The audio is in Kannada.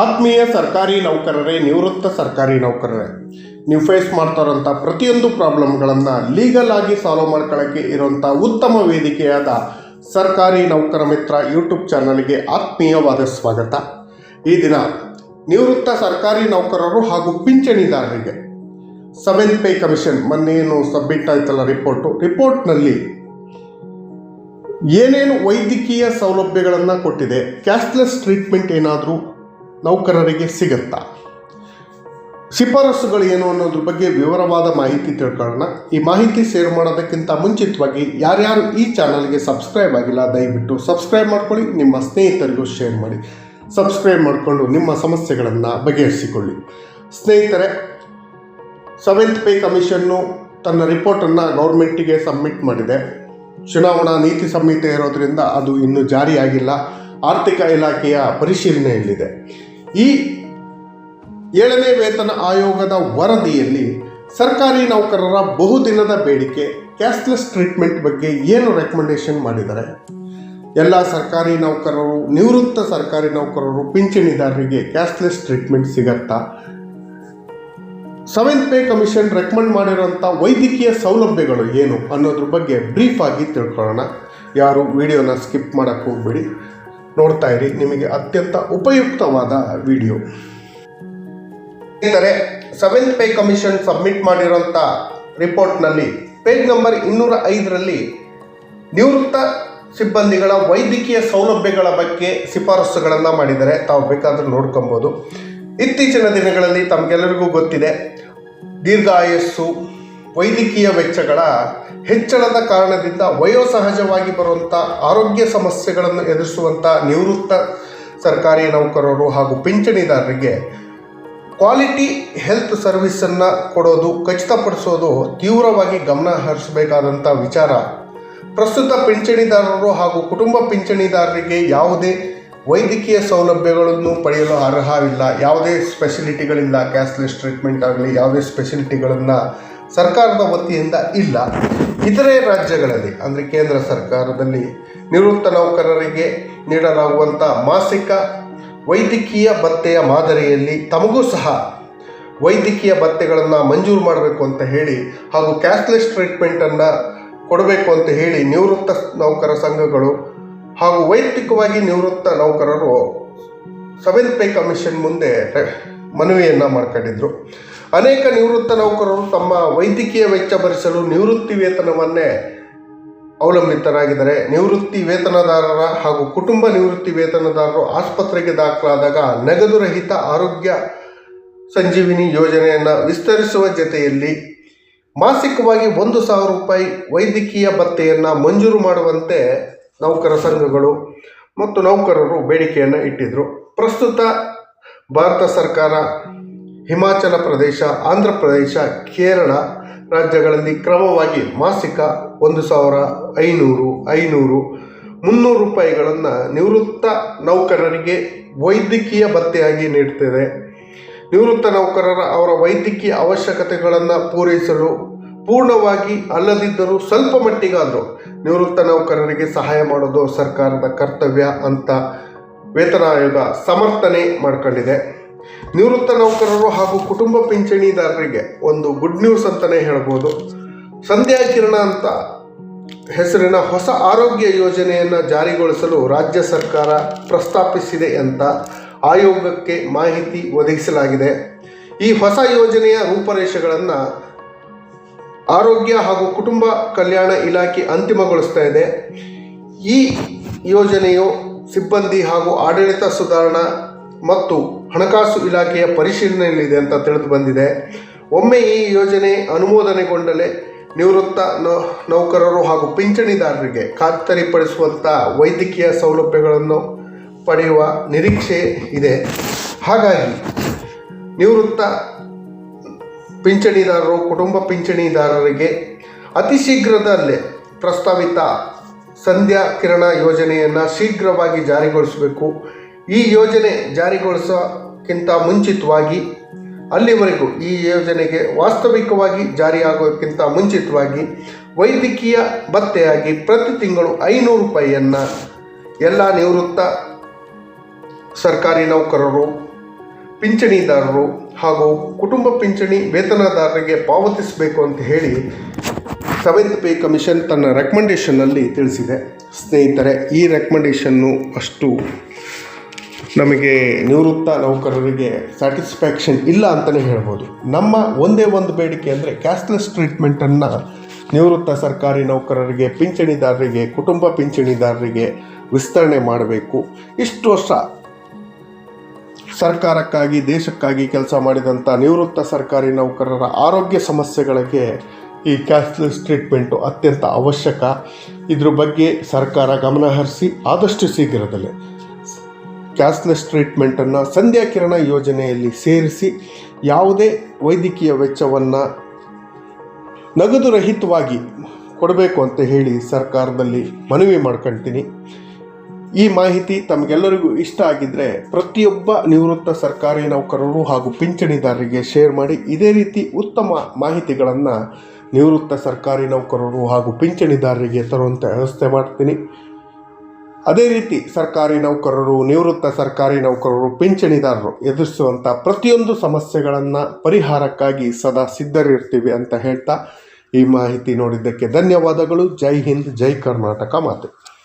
ಆತ್ಮೀಯ ಸರ್ಕಾರಿ ನೌಕರರೇ, ನಿವೃತ್ತ ಸರ್ಕಾರಿ ನೌಕರರೇ, ನೀವು ಫೇಸ್ ಮಾಡ್ತಾರಂಥ ಪ್ರತಿಯೊಂದು ಪ್ರಾಬ್ಲಮ್ಗಳನ್ನು ಲೀಗಲ್ ಆಗಿ ಸಾಲ್ವ್ ಮಾಡ್ಕೊಳ್ಳೋಕ್ಕೆ ಇರುವಂಥ ಉತ್ತಮ ವೇದಿಕೆಯಾದ ಸರ್ಕಾರಿ ನೌಕರ ಮಿತ್ರ ಯೂಟ್ಯೂಬ್ ಚಾನಲ್ಗೆ ಆತ್ಮೀಯವಾದ ಸ್ವಾಗತ. ಈ ದಿನ ನಿವೃತ್ತ ಸರ್ಕಾರಿ ನೌಕರರು ಹಾಗೂ ಪಿಂಚಣಿದಾರರಿಗೆ ಸೆವೆಂತ್ ಪೇ ಕಮಿಷನ್ ಏನು ಸಬ್ಮಿಟ್ ಆಯ್ತಲ್ಲ ರಿಪೋರ್ಟು ರಿಪೋರ್ಟ್ನಲ್ಲಿ ಏನೇನು ವೈದ್ಯಕೀಯ ಸೌಲಭ್ಯಗಳನ್ನು ಕೊಟ್ಟಿದೆ ಕ್ಯಾಶ್ಲೆಸ್ ಟ್ರೀಟ್ಮೆಂಟ್ ಏನಾದರೂ ನೌಕರರಿಗೆ ಸಿಗುತ್ತಾ? ಶಿಫಾರಸುಗಳು ಏನು ಅನ್ನೋದ್ರ ಬಗ್ಗೆ ವಿವರವಾದ ಮಾಹಿತಿ ತಿಳ್ಕೊಳ್ಳೋಣ. ಈ ಮಾಹಿತಿ ಶೇರ್ ಮಾಡೋದಕ್ಕಿಂತ ಮುಂಚಿತವಾಗಿ ಯಾರ್ಯಾರು ಈ ಚಾನಲ್ಗೆ ಸಬ್ಸ್ಕ್ರೈಬ್ ಆಗಿಲ್ಲ, ದಯವಿಟ್ಟು ಸಬ್ಸ್ಕ್ರೈಬ್ ಮಾಡ್ಕೊಳ್ಳಿ, ನಿಮ್ಮ ಸ್ನೇಹಿತರಿಗೂ ಶೇರ್ ಮಾಡಿ. ಸಬ್ಸ್ಕ್ರೈಬ್ ಮಾಡಿಕೊಂಡು ನಿಮ್ಮ ಸಮಸ್ಯೆಗಳನ್ನು ಬಗೆಹರಿಸಿಕೊಳ್ಳಿ. ಸ್ನೇಹಿತರೆ, ಸೆವೆಂತ್ ಪೇ ಕಮಿಷನ್ನು ತನ್ನ ರಿಪೋರ್ಟನ್ನು ಗೌರ್ಮೆಂಟಿಗೆ ಸಬ್ಮಿಟ್ ಮಾಡಿದೆ. ಚುನಾವಣಾ ನೀತಿ ಸಂಹಿತೆ ಇರೋದ್ರಿಂದ ಅದು ಇನ್ನೂ ಜಾರಿಯಾಗಿಲ್ಲ. ಆರ್ಥಿಕ ಇಲಾಖೆಯ ಪರಿಶೀಲನೆಯಲ್ಲಿದೆ. ಈ ಏಳನೇ ವೇತನ ಆಯೋಗದ ವರದಿಯಲ್ಲಿ ಸರ್ಕಾರಿ ನೌಕರರ ಬಹುದಿನದ ಬೇಡಿಕೆ ಕ್ಯಾಶ್ಲೆಸ್ ಟ್ರೀಟ್ಮೆಂಟ್ ಬಗ್ಗೆ ಏನು ರೆಕಮೆಂಡೇಶನ್ ಮಾಡಿದ್ದಾರೆ? ಎಲ್ಲ ಸರ್ಕಾರಿ ನೌಕರರು, ನಿವೃತ್ತ ಸರ್ಕಾರಿ ನೌಕರರು, ಪಿಂಚಣಿದಾರರಿಗೆ ಕ್ಯಾಶ್ಲೆಸ್ ಟ್ರೀಟ್ಮೆಂಟ್ ಸಿಗತ್ತಾ? ಸೆವೆಂತ್ ಪೇ ಕಮಿಷನ್ ರೆಕಮೆಂಡ್ ಮಾಡಿರೋಂಥ ವೈದ್ಯಕೀಯ ಸೌಲಭ್ಯಗಳು ಏನು ಅನ್ನೋದ್ರ ಬಗ್ಗೆ ಬ್ರೀಫ್ ಆಗಿ ತಿಳ್ಕೊಳ್ಳೋಣ. ಯಾರು ವಿಡಿಯೋನ ಸ್ಕಿಪ್ ಮಾಡೋಕ್ಕೆ ಹೋಗ್ಬೇಡಿ. ನೋಡ್ತಾ ಇರಿ, ನಿಮಗೆ ಅತ್ಯಂತ ಉಪಯುಕ್ತವಾದ ವಿಡಿಯೋ. ಸ್ನೇಹಿತರೆ ಸೆವೆಂತ್ ಪೇ ಕಮಿಷನ್ ಸಬ್ಮಿಟ್ ಮಾಡಿರೋಂಥ ರಿಪೋರ್ಟ್ನಲ್ಲಿ ಪೇಜ್ ನಂಬರ್ ಇನ್ನೂರ ಐದರಲ್ಲಿ ನಿವೃತ್ತ ಸಿಬ್ಬಂದಿಗಳ ವೈದ್ಯಕೀಯ ಸೌಲಭ್ಯಗಳ ಬಗ್ಗೆ ಶಿಫಾರಸುಗಳನ್ನು ಮಾಡಿದ್ದಾರೆ. ತಾವು ಬೇಕಾದರೂ ನೋಡ್ಕೊಬೋದು. ಇತ್ತೀಚಿನ ದಿನಗಳಲ್ಲಿ ತಮಗೆಲ್ಲರಿಗೂ ಗೊತ್ತಿದೆ, ದೀರ್ಘಾಯಸ್ಸು ವೈದ್ಯಕೀಯ ವೆಚ್ಚಗಳ ಹೆಚ್ಚಳದ ಕಾರಣದಿಂದ ವಯೋಸಹಜವಾಗಿ ಬರುವಂಥ ಆರೋಗ್ಯ ಸಮಸ್ಯೆಗಳನ್ನು ಎದುರಿಸುವಂಥ ನಿವೃತ್ತ ಸರ್ಕಾರಿ ನೌಕರರು ಹಾಗೂ ಪಿಂಚಣಿದಾರರಿಗೆ ಕ್ವಾಲಿಟಿ ಹೆಲ್ತ್ ಸರ್ವಿಸನ್ನು ಕೊಡೋದು, ಖಚಿತಪಡಿಸೋದು ತೀವ್ರವಾಗಿ ಗಮನ ಹರಿಸಬೇಕಾದಂಥ ವಿಚಾರ. ಪ್ರಸ್ತುತ ಪಿಂಚಣಿದಾರರು ಹಾಗೂ ಕುಟುಂಬ ಪಿಂಚಣಿದಾರರಿಗೆ ಯಾವುದೇ ವೈದ್ಯಕೀಯ ಸೌಲಭ್ಯಗಳನ್ನು ಪಡೆಯಲು ಅರ್ಹವಿಲ್ಲ. ಯಾವುದೇ ಸ್ಪೆಷಲಿಟಿಗಳಿಲ್ಲ. ಕ್ಯಾಶ್ಲೆಸ್ ಟ್ರೀಟ್ಮೆಂಟ್ ಆಗಲಿ, ಯಾವುದೇ ಸ್ಪೆಷಲಿಟಿಗಳನ್ನು ಸರ್ಕಾರದ ವತಿಯಿಂದ ಇಲ್ಲ. ಇತರೆ ರಾಜ್ಯಗಳಲ್ಲಿ, ಅಂದರೆ ಕೇಂದ್ರ ಸರ್ಕಾರದಲ್ಲಿ ನಿವೃತ್ತ ನೌಕರರಿಗೆ ನೀಡಲಾಗುವಂಥ ಮಾಸಿಕ ವೈದ್ಯಕೀಯ ಭತ್ತೆಯ ಮಾದರಿಯಲ್ಲಿ ತಮಗೂ ಸಹ ವೈದ್ಯಕೀಯ ಭತ್ತೆಗಳನ್ನು ಮಂಜೂರು ಮಾಡಬೇಕು ಅಂತ ಹೇಳಿ ಹಾಗೂ ಕ್ಯಾಶ್ಲೆಸ್ ಟ್ರೀಟ್ಮೆಂಟನ್ನು ಕೊಡಬೇಕು ಅಂತ ಹೇಳಿ ನಿವೃತ್ತ ನೌಕರ ಸಂಘಗಳು ಹಾಗೂ ವೈಯಕ್ತಿಕವಾಗಿ ನಿವೃತ್ತ ನೌಕರರು ಸೆವೆಂತ್ ಪೇ ಕಮಿಷನ್ ಮುಂದೆ ಮನವಿಯನ್ನು ಮಾಡ್ಕೊಂಡಿದ್ರು. ಅನೇಕ ನಿವೃತ್ತ ನೌಕರರು ತಮ್ಮ ವೈದ್ಯಕೀಯ ವೆಚ್ಚ ಭರಿಸಲು ನಿವೃತ್ತಿ ವೇತನವನ್ನೇ ಅವಲಂಬಿತರಾಗಿದ್ದಾರೆ. ನಿವೃತ್ತಿ ವೇತನದಾರರ ಹಾಗೂ ಕುಟುಂಬ ನಿವೃತ್ತಿ ವೇತನದಾರರು ಆಸ್ಪತ್ರೆಗೆ ದಾಖಲಾದಾಗ ನಗದು ರಹಿತ ಆರೋಗ್ಯ ಸಂಜೀವಿನಿ ಯೋಜನೆಯನ್ನು ವಿಸ್ತರಿಸುವ ಜೊತೆಯಲ್ಲಿ ಮಾಸಿಕವಾಗಿ ಒಂದು ಸಾವಿರ ರೂಪಾಯಿ ವೈದ್ಯಕೀಯ ಭತ್ತೆಯನ್ನು ಮಂಜೂರು ಮಾಡುವಂತೆ ನೌಕರ ಸಂಘಗಳು ಮತ್ತು ನೌಕರರು ಬೇಡಿಕೆಯನ್ನು ಇಟ್ಟಿದ್ದರು ಪ್ರಸ್ತುತ ಭಾರತ ಸರ್ಕಾರ ಹಿಮಾಚಲ ಪ್ರದೇಶ, ಆಂಧ್ರ ಪ್ರದೇಶ, ಕೇರಳ ರಾಜ್ಯಗಳಲ್ಲಿ ಕ್ರಮವಾಗಿ ಮಾಸಿಕ ಒಂದು ಸಾವಿರ ಐನೂರು ಐನೂರು, ಮುನ್ನೂರು ರೂಪಾಯಿಗಳನ್ನು ನಿವೃತ್ತ ನೌಕರರಿಗೆ ವೈದ್ಯಕೀಯ ಭತ್ತೆಯಾಗಿ ನೀಡ್ತಿದೆ. ನಿವೃತ್ತ ನೌಕರರ ಅವರ ವೈದ್ಯಕೀಯ ಅವಶ್ಯಕತೆಗಳನ್ನು ಪೂರೈಸಲು ಪೂರ್ಣವಾಗಿ ಅಲ್ಲದಿದ್ದರೂ ಸ್ವಲ್ಪ ಮಟ್ಟಿಗಾದರೂ ನಿವೃತ್ತ ನೌಕರರಿಗೆ ಸಹಾಯ ಮಾಡೋದು ಸರ್ಕಾರದ ಕರ್ತವ್ಯ ಅಂತ ವೇತನ ಆಯೋಗ ಸಮರ್ಥನೆ ಮಾಡ್ಕೊಂಡಿದೆ. ನಿವೃತ್ತ ನೌಕರರು ಹಾಗೂ ಕುಟುಂಬ ಪಿಂಚಣಿದಾರರಿಗೆ ಒಂದು ಗುಡ್ ನ್ಯೂಸ್ ಅಂತಲೇ ಹೇಳ್ಬೋದು. ಸಂಧ್ಯಾ ಕಿರಣ ಅಂತ ಹೆಸರಿನ ಹೊಸ ಆರೋಗ್ಯ ಯೋಜನೆಯನ್ನು ಜಾರಿಗೊಳಿಸಲು ರಾಜ್ಯ ಸರ್ಕಾರ ಪ್ರಸ್ತಾಪಿಸಿದೆ ಅಂತ ಆಯೋಗಕ್ಕೆ ಮಾಹಿತಿ ಒದಗಿಸಲಾಗಿದೆ. ಈ ಹೊಸ ಯೋಜನೆಯ ರೂಪರೇಷೆಗಳನ್ನು ಆರೋಗ್ಯ ಹಾಗೂ ಕುಟುಂಬ ಕಲ್ಯಾಣ ಇಲಾಖೆ ಅಂತಿಮಗೊಳಿಸ್ತಾ ಇದೆ. ಈ ಯೋಜನೆಯು ಸಿಬ್ಬಂದಿ ಹಾಗೂ ಆಡಳಿತ ಸುಧಾರಣಾ ಮತ್ತು ಹಣಕಾಸು ಇಲಾಖೆಯ ಪರಿಶೀಲನೆಯಲ್ಲಿದೆ ಅಂತ ತಿಳಿದು ಬಂದಿದೆ. ಒಮ್ಮೆ ಈ ಯೋಜನೆ ಅನುಮೋದನೆಗೊಂಡಲೇ ನಿವೃತ್ತ ನೌಕರರು ಹಾಗೂ ಪಿಂಚಣಿದಾರರಿಗೆ ಖಾತರಿಪಡಿಸುವಂಥ ವೈದ್ಯಕೀಯ ಸೌಲಭ್ಯಗಳನ್ನು ಪಡೆಯುವ ನಿರೀಕ್ಷೆ ಇದೆ. ಹಾಗಾಗಿ ನಿವೃತ್ತ ಪಿಂಚಣಿದಾರರು ಕುಟುಂಬ ಪಿಂಚಣಿದಾರರಿಗೆ ಅತಿ ಶೀಘ್ರದಲ್ಲೇ ಪ್ರಸ್ತಾವಿತ ಸಂಧ್ಯಾ ಕಿರಣ ಯೋಜನೆಯನ್ನು ಶೀಘ್ರವಾಗಿ ಜಾರಿಗೊಳಿಸಬೇಕು. ಈ ಯೋಜನೆ ಜಾರಿಗೊಳಿಸೋಕ್ಕಿಂತ ಮುಂಚಿತವಾಗಿ, ಅಲ್ಲಿವರೆಗೂ ಈ ಯೋಜನೆಗೆ ವಾಸ್ತವಿಕವಾಗಿ ಜಾರಿಯಾಗೋಕ್ಕಿಂತ ಮುಂಚಿತವಾಗಿ ವೈದ್ಯಕೀಯ ಭತ್ತೆಯಾಗಿ ಪ್ರತಿ ತಿಂಗಳು ಐನೂರು ರೂಪಾಯಿಯನ್ನು ಎಲ್ಲ ನಿವೃತ್ತ ಸರ್ಕಾರಿ ನೌಕರರು, ಪಿಂಚಣಿದಾರರು ಹಾಗೂ ಕುಟುಂಬ ಪಿಂಚಣಿ ವೇತನದಾರರಿಗೆ ಪಾವತಿಸಬೇಕು ಅಂತ ಹೇಳಿ ಸೆವೆಂತ್ ಪೇ ಕಮಿಷನ್ ತನ್ನ ರೆಕಮೆಂಡೇಷನ್ನಲ್ಲಿ ತಿಳಿಸಿದೆ. ಸ್ನೇಹಿತರೆ, ಈ ರೆಕಮೆಂಡೇಷನ್ನು ಅಷ್ಟು ನಮಗೆ ನಿವೃತ್ತ ನೌಕರರಿಗೆ ಸ್ಯಾಟಿಸ್ಫ್ಯಾಕ್ಷನ್ ಇಲ್ಲ ಅಂತಲೇ ಹೇಳ್ಬೋದು. ನಮ್ಮ ಒಂದೇ ಒಂದು ಬೇಡಿಕೆ ಅಂದರೆ ಕ್ಯಾಶ್ಲೆಸ್ ಟ್ರೀಟ್ಮೆಂಟನ್ನು ನಿವೃತ್ತ ಸರ್ಕಾರಿ ನೌಕರರಿಗೆ, ಪಿಂಚಣಿದಾರರಿಗೆ, ಕುಟುಂಬ ಪಿಂಚಣಿದಾರರಿಗೆ ವಿಸ್ತರಣೆ ಮಾಡಬೇಕು. ಇಷ್ಟು ವರ್ಷ ಸರ್ಕಾರಕ್ಕಾಗಿ, ದೇಶಕ್ಕಾಗಿ ಕೆಲಸ ಮಾಡಿದಂಥ ನಿವೃತ್ತ ಸರ್ಕಾರಿ ನೌಕರರ ಆರೋಗ್ಯ ಸಮಸ್ಯೆಗಳಿಗೆ ಈ ಕ್ಯಾಶ್ಲೆಸ್ ಟ್ರೀಟ್ಮೆಂಟು ಅತ್ಯಂತ ಅವಶ್ಯಕ. ಇದ್ರ ಬಗ್ಗೆ ಸರ್ಕಾರ ಗಮನ ಹರಿಸಿ ಆದಷ್ಟು ಶೀಘ್ರದಲ್ಲೇ ಕ್ಯಾಶ್ಲೆಸ್ ಟ್ರೀಟ್ಮೆಂಟನ್ನು ಸಂಧ್ಯಾ ಕಿರಣ ಯೋಜನೆಯಲ್ಲಿ ಸೇರಿಸಿ ಯಾವುದೇ ವೈದ್ಯಕೀಯ ವೆಚ್ಚವನ್ನು ನಗದು ರಹಿತವಾಗಿ ಕೊಡಬೇಕು ಅಂತ ಹೇಳಿ ಸರ್ಕಾರದಲ್ಲಿ ಮನವಿ ಮಾಡ್ಕೊಳ್ತೀನಿ ಈ ಮಾಹಿತಿ ತಮಗೆಲ್ಲರಿಗೂ ಇಷ್ಟ ಆಗಿದ್ದರೆ ಪ್ರತಿಯೊಬ್ಬ ನಿವೃತ್ತ ಸರ್ಕಾರಿ ನೌಕರರು ಹಾಗೂ ಪಿಂಚಣಿದಾರರಿಗೆ ಶೇರ್ ಮಾಡಿ ಇದೇ ರೀತಿ ಉತ್ತಮ ಮಾಹಿತಿಗಳನ್ನು ನಿವೃತ್ತ ಸರ್ಕಾರಿ ನೌಕರರು ಹಾಗೂ ಪಿಂಚಣಿದಾರರಿಗೆ ತರುವಂಥ ವ್ಯವಸ್ಥೆ ಮಾಡ್ತೀನಿ. ಅದೇ ರೀತಿ ಸರ್ಕಾರಿ ನೌಕರರು, ನಿವೃತ್ತ ಸರ್ಕಾರಿ ನೌಕರರು, ಪಿಂಚಣಿದಾರರು ಎದುರಿಸುವಂಥ ಪ್ರತಿಯೊಂದು ಸಮಸ್ಯೆಗಳನ್ನು ಪರಿಹಾರಕ್ಕಾಗಿ ಸದಾ ಸಿದ್ಧರಿರ್ತೀವಿ ಅಂತ ಹೇಳ್ತಾ ಈ ಮಾಹಿತಿ ನೋಡಿದ್ದಕ್ಕೆ ಧನ್ಯವಾದಗಳು. ಜೈ ಹಿಂದ್, ಜೈ ಕರ್ನಾಟಕ ಮಾತೆ.